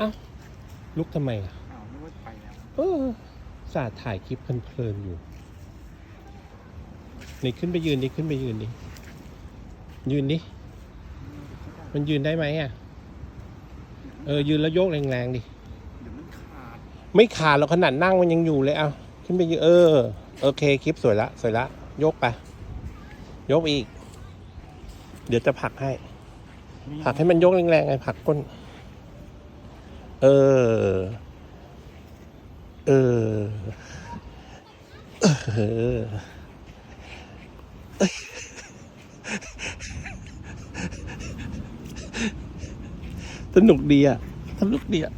อ้าวลุกทำไมอะอ้าวนึกว่าไปแล้วเออสาดถ่ายคลิปเพลินๆอยู่นี่ขึ้นไปยืนดิขึ้นไปยืนดิยืนดิมันยืนได้ไหมอะ เออยืนแล้วโยกแรงๆดิเดี๋ยวมันขาดไม่ขาดหรอกขนาดนั่งมันยังอยู่เลยเอาขึ้นไปยืนเออโอเคคลิปสวยละสวยละยกไปยกอีก เดี๋ยวจะผลักให้ผลักให้มันยกแรงๆไงผลักก้น เออ เออ เออสนุกดีอะสนุกดีอะ